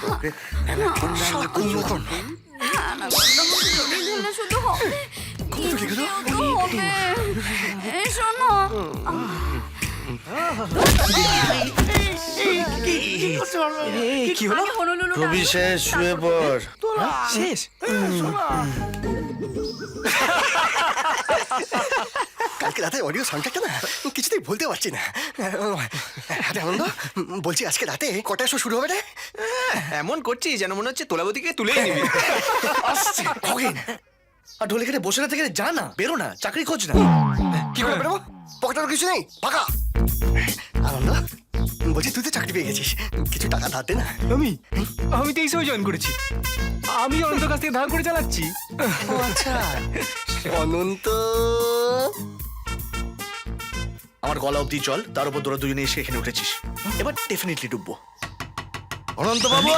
তোকে সারাক্ষণ যদি ধরলে শুধু হবে। কি হলো? রবি শেষ শুয়ে কালকে রাতে অডিও সাউন্ডটা না কিছুতেই ভুলতে পারছি না। আরে আনন্দ বলছি আজকে রাতে কটার শো শুরু হবে রে? এমন করছিস যেন মনে হচ্ছে তোলাবতীকে তুলেই নিবি। আসছে খগেন আর ঢোলে কেটে বসে না থেকে যা না বেরো না চাকরি খোঁজ না। কি করে বেরোবো পকেটের কিছু নেই ফাঁকা। আনন্দ বলছি তুই তো চাকরি পেয়ে গেছিস কিছু টাকা ধার দে না। আমি আমি তো এই সময় জয়েন করেছি। আমি অনন্ত কাছ থেকে ধার করে চালাচ্ছি। ও আচ্ছা। অনন্ত। আমার গলা অব্দি জল তার উপর তোরা দুজনে এসে এখানে উঠেছিস। এবার ডেফিনেটলি ডুববো। অনন্ত বাবু